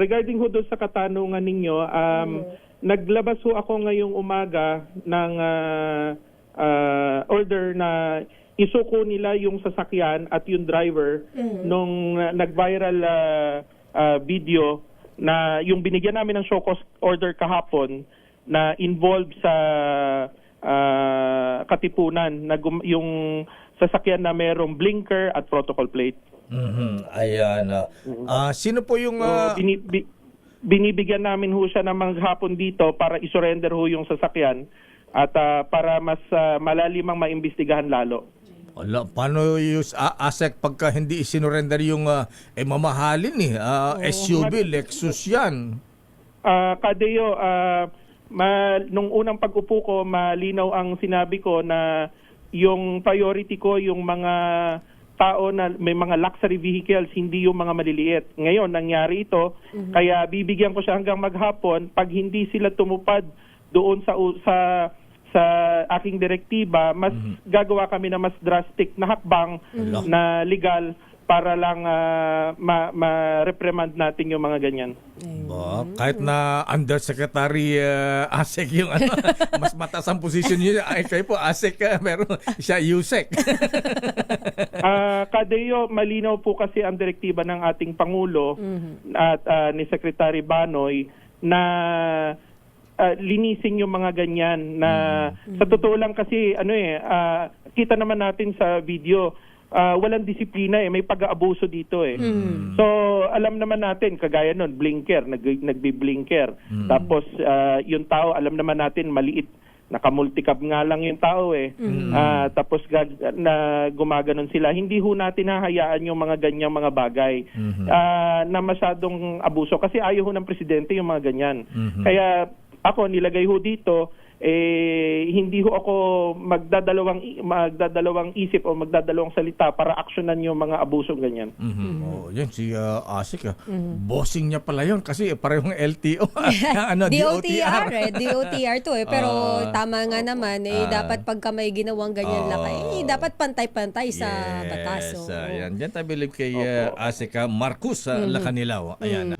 regarding ho doon sa katanungan ninyo, um, naglabas ho ako ngayong umaga ng ah, ah, order na isuko nila yung sasakyan at yung driver nung ah, nag-viral ah, ah, video na yung binigyan namin ng show cause order kahapon na involved sa ah, katipunan na yung sasakyan na merong blinker at protocol plate. Mhm. Ayan. ah. Ah, sino po yung... So, ah, bini- bi- binibigyan namin ho siya ng maghapon dito para isurrender ho yung sasakyan at ah, para mas ah, malalimang maimbestigahan lalo. Wala, paano yung uh, ASEC pagka hindi isinurrender yung ah, eh, mamahalin eh. Ah, SUV, Lexus yan. Ah, Kadeo, ah, ma- nung unang pag-upo ko, malinaw ang sinabi ko na yung priority ko yung mga tao na may mga luxury vehicles, hindi yung mga maliliit. Ngayon, nangyari ito, kaya bibigyan ko siya hanggang maghapon. Pag hindi sila tumupad doon sa sa sa aking direktiba, mas gagawa kami na mas drastic na hakbang Ala. na legal para lang ah, ma- ma-reprimand natin yung mga ganyan. Ba, kahit na Undersecretary uh, ASEC yung ano, mas mataas ang position niyo. Ay, kayo po ASEC, uh, meron siya USEC. Ah, Kadeo, malinaw po kasi ang direktiba ng ating Pangulo at ah, ni Secretary Banoy na ah, linisin yung mga ganyan na sa totoo lang kasi ano eh ah, kita naman natin sa video ah, walang disiplina eh. May pag-aabuso dito eh. So alam naman natin kagaya nun blinker nag nagbi-blinker. Tapos ah, yung tao alam naman natin maliit. Nakamulticab nga lang yung tao eh. Ah, tapos gag- na gumaganon sila. Hindi ho natin hahayaan yung mga ganyang mga bagay ah, na masyadong abuso. Kasi ayaw ho ng presidente yung mga ganyan. Kaya ako nilagay ho dito eh hindi ho ako magdadalawang magdadalawang isip o magdadalawang salita para aksyonan yung mga abusong ganyan. Mhm. Oh, yan si uh, ASEC. ah. Bossing niya pala yun kasi parehong LTO. ano, DOTR, eh. DOTR to eh. Pero Ah, tama nga naman, eh, dapat pagka may ginawang ganyan Ah. laki, eh, dapat pantay-pantay sa Yes, batas. ah, oo. yan. Diyan tayo bilib kay uh, ASEC ah, Marcus sa Lacanilaw. Ayan.